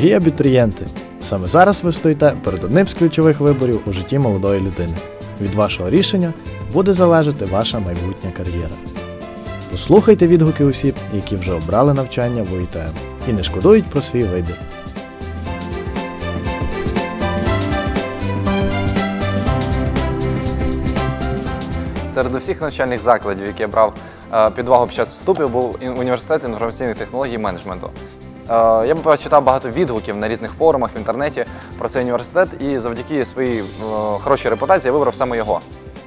Дорогі абітурієнти, саме зараз ви стоїте перед одним з ключових виборів у житті молодої людини. Від вашого рішення буде залежати ваша майбутня кар'єра. Послухайте відгуки осіб, які вже обрали навчання в УІТМ і не шкодують про свій вибір. Серед усіх навчальних закладів, які я брав е, під увагу під час вступів, був університет інформаційних технологій і менеджменту. Е, Я прочитав багато відгуків на різних форумах в інтернеті про цей університет і завдяки своїй е, хорошій репутації я вибрав саме його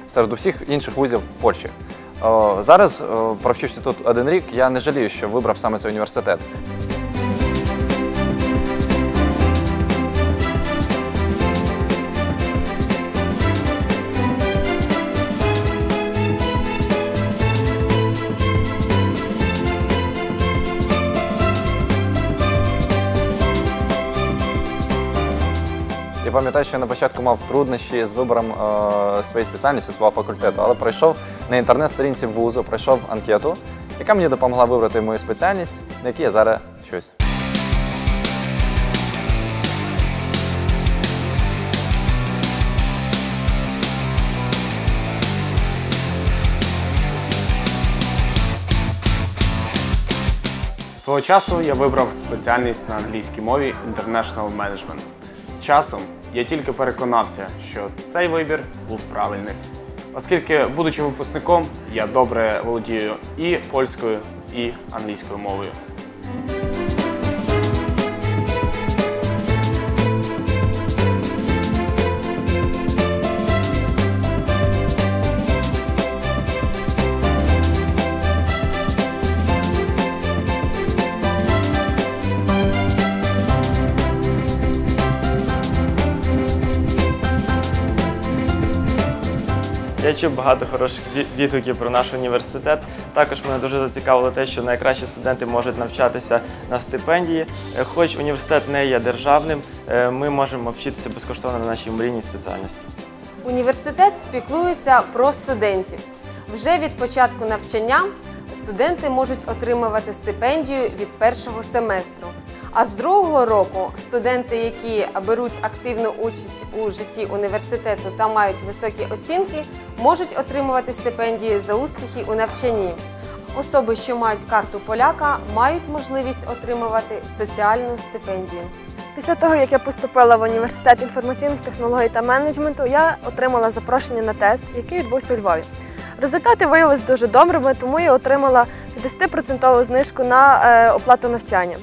серед усіх інших вузів Польщі. Е, Зараз, провчившись тут один рік, я не жалію, що вибрав саме цей університет. Пам'ятаю, що я на початку мав труднощі з вибором е, своєї спеціальності, свого факультету, але пройшов на інтернет-сторінці вузу, пройшов анкету, яка мені допомогла вибрати мою спеціальність, на якій я зараз щось. Свого часу я вибрав спеціальність на англійській мові International Management. Часом я тільки переконався, що цей вибір був правильний, оскільки, будучи випускником, я добре володію і польською, і англійською мовою. Я чув багато хороших відгуків про наш університет. Також мене дуже зацікавило те, що найкращі студенти можуть навчатися на стипендії. Е, Хоч університет не є державним, е, ми можемо вчитися безкоштовно на нашій мрійній спеціальності. Університет піклується про студентів. Вже від початку навчання студенти можуть отримувати стипендію від першого семестру. А з другого року студенти, які беруть активну участь у житті університету та мають високі оцінки, можуть отримувати стипендію за успіхи у навчанні. Особи, що мають карту поляка, мають можливість отримувати соціальну стипендію. Після того, як я поступила в університет інформаційних технологій та менеджменту, я отримала запрошення на тест, який відбувся у Львові. Результати виявилися дуже добрими, тому я отримала 50% знижку на е, оплату навчання.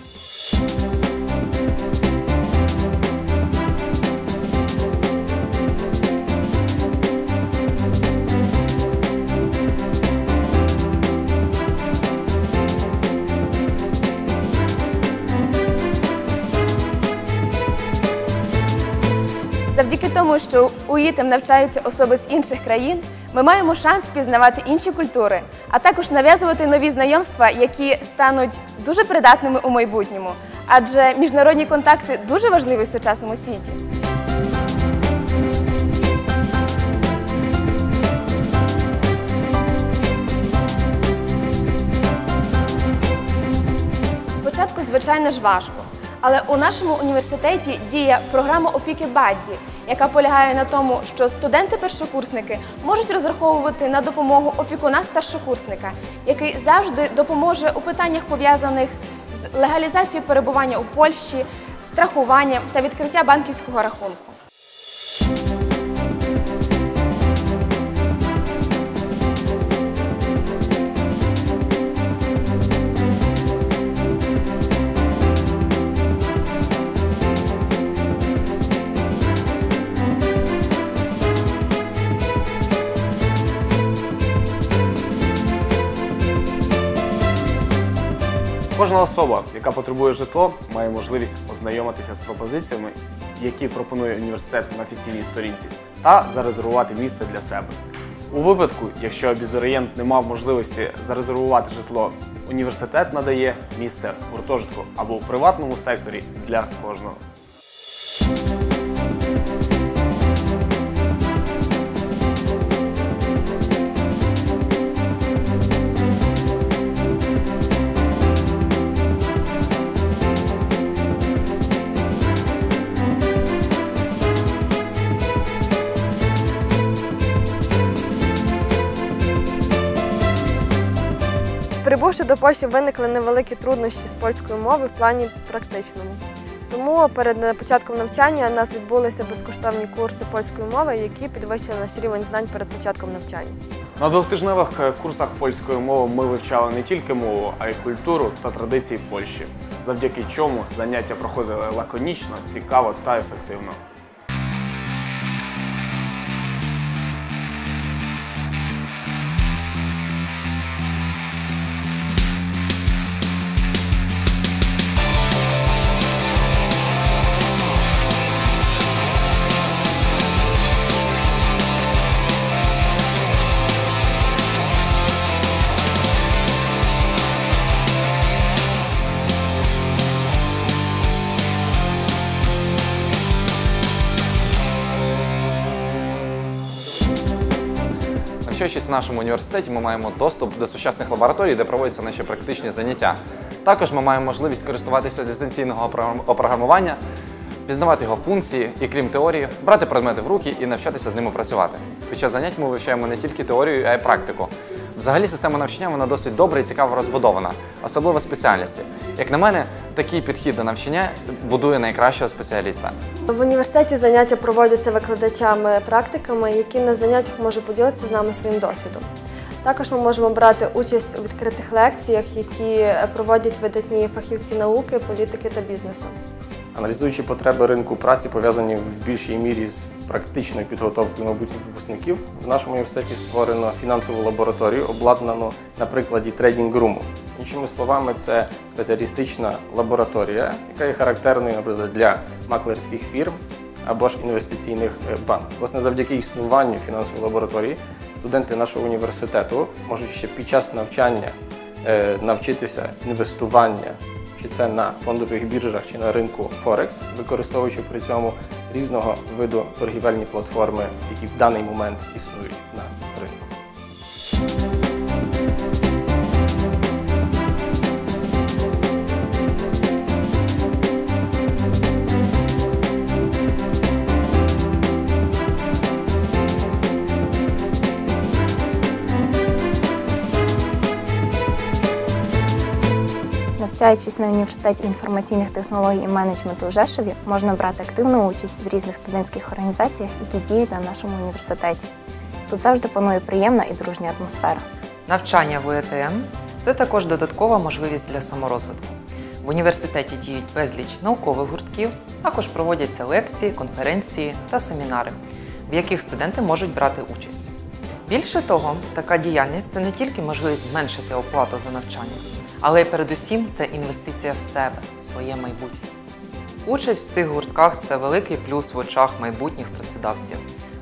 Завдяки тому, що у ІТЕМ навчаються особи з інших країн, ми маємо шанс пізнавати інші культури, а також нав'язувати нові знайомства, які стануть дуже придатними у майбутньому. Адже міжнародні контакти дуже важливі в сучасному світі. Спочатку, звичайно ж, важко. Але у нашому університеті діє програма опіки Бадді, яка полягає на тому, що студенти-першокурсники можуть розраховувати на допомогу опікуна старшокурсника, який завжди допоможе у питаннях пов'язаних з легалізацією перебування у Польщі, страхуванням та відкриття банківського рахунку. Кожна особа, яка потребує житло, має можливість ознайомитися з пропозиціями, які пропонує університет на офіційній сторінці, та зарезервувати місце для себе. У випадку, якщо абітурієнт не мав можливості зарезервувати житло, університет надає місце в гуртожитку або в приватному секторі для кожного. Прибувши до Польщі, виникли невеликі труднощі з польської мови в плані практичному. Тому перед початком навчання у нас відбулися безкоштовні курси польської мови, які підвищили наш рівень знань перед початком навчання. На двохтижневих е, курсах польської мови ми вивчали не тільки мову, а й культуру та традиції Польщі, завдяки чому заняття проходили лаконічно, цікаво та ефективно. Навчаючись в нашому університеті, ми маємо доступ до сучасних лабораторій, де проводяться наші практичні заняття. Також ми маємо можливість користуватися дистанційного програм- опрограмування, пізнавати його функції і, крім теорії, брати предмети в руки і навчатися з ними працювати. Під час занять ми вивчаємо не тільки теорію, а й практику. Взагалі, система навчання вона досить добре і цікаво розбудована, особливо спеціальності. Як на мене, такий підхід до навчання будує найкращого спеціаліста. В університеті заняття проводяться викладачами-практиками, які на заняттях можуть поділитися з нами своїм досвідом. Також ми можемо брати участь у відкритих лекціях, які проводять видатні фахівці науки, політики та бізнесу. Аналізуючи потреби ринку праці, пов'язані в більшій мірі з практичною підготовкою майбутніх випускників, в нашому університеті створено фінансову лабораторію, обладнану на прикладі трейдінг-руму. Іншими словами, це спеціалістична лабораторія, яка є характерною, наприклад, для маклерських фірм або ж інвестиційних е, банків. Власне, завдяки існуванню фінансової лабораторії студенти нашого університету можуть ще під час навчання е, навчитися інвестування чи це на фондових біржах, чи на ринку Форекс, використовуючи при цьому різного виду торгівельні платформи, які в даний момент існують Навчаючись на університеті інформаційних технологій і менеджменту у Жешові, можна брати активну участь в різних студентських організаціях, які діють на нашому університеті. Тут завжди панує приємна і дружня атмосфера. Навчання в УЕТМ це також додаткова можливість для саморозвитку. В університеті діють безліч наукових гуртків, також проводяться лекції, конференції та семінари, в яких студенти можуть брати участь. Більше того, така діяльність це не тільки можливість зменшити оплату за навчання, але передусім це інвестиція в себе, в своє майбутнє. Участь в цих гуртках це великий плюс в очах майбутніх працедавців.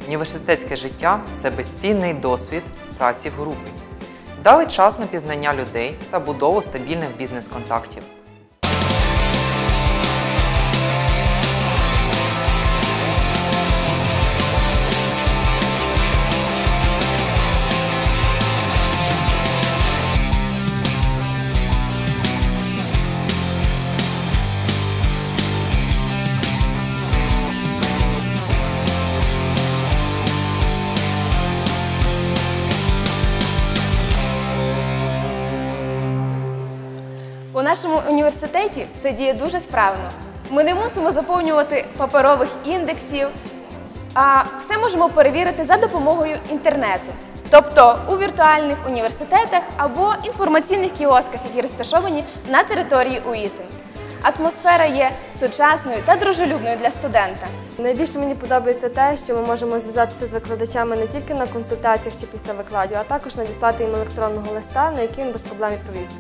Університетське життя це безцінний досвід праці в групі. Дали час на пізнання людей та будову стабільних бізнес-контактів. У нашому університеті все діє дуже справно. Ми не мусимо заповнювати паперових індексів, а все можемо перевірити за допомогою інтернету, тобто у віртуальних університетах або інформаційних кіосках, які розташовані на території УІТИН. Атмосфера є сучасною та дружелюбною для студента. Найбільше мені подобається те, що ми можемо зв'язатися з викладачами не тільки на консультаціях чи після викладів, а також надіслати їм електронного листа, на який він без проблем відповість,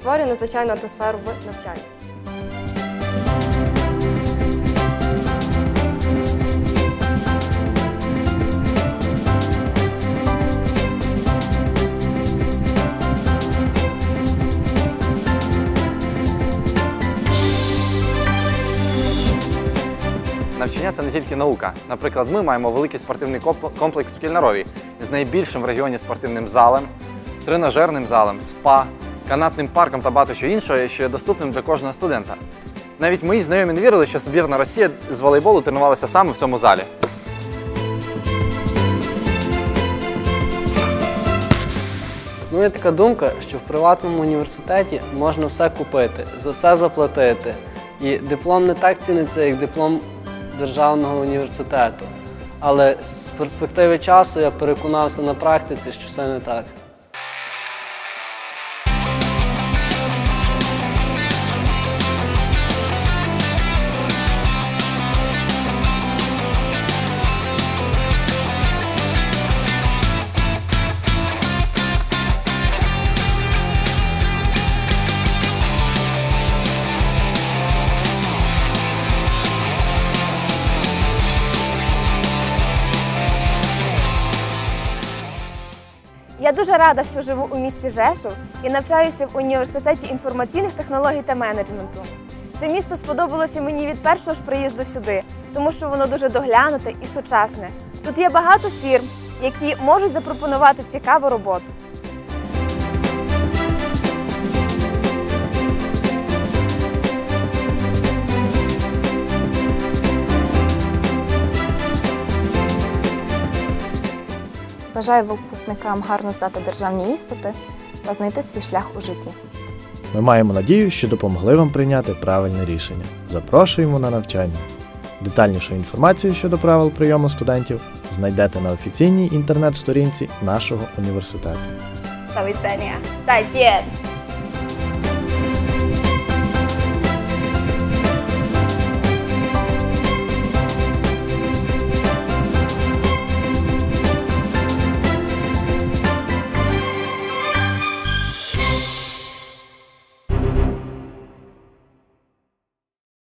створює надзвичайну атмосферу в навчанні. Навчання це не тільки наука. Наприклад, ми маємо великий спортивний комплекс в Кільнарові з найбільшим в регіоні спортивним залом, тренажерним залом, спа, канатним парком та багато що іншого, що є доступним для кожного студента. Навіть мої знайомі не вірили, що збірна Росія з волейболу тренувалася саме в цьому залі. Існує така думка, що в приватному університеті можна все купити, за все заплатити. І диплом не так ціниться, як диплом державного університету. Але з перспективи часу я переконався на практиці, що це не так. Я дуже рада, що живу у місті Жешов і навчаюся в університеті інформаційних технологій та менеджменту. Це місто сподобалося мені від першого ж приїзду сюди, тому що воно дуже доглянуте і сучасне. Тут є багато фірм, які можуть запропонувати цікаву роботу. Бажаю випускникам гарно здати державні іспити та знайти свій шлях у житті. Ми маємо надію, що допомогли вам прийняти правильне рішення. Запрошуємо на навчання. Детальнішу інформацію щодо правил прийому студентів знайдете на офіційній інтернет-сторінці нашого університету. 再见。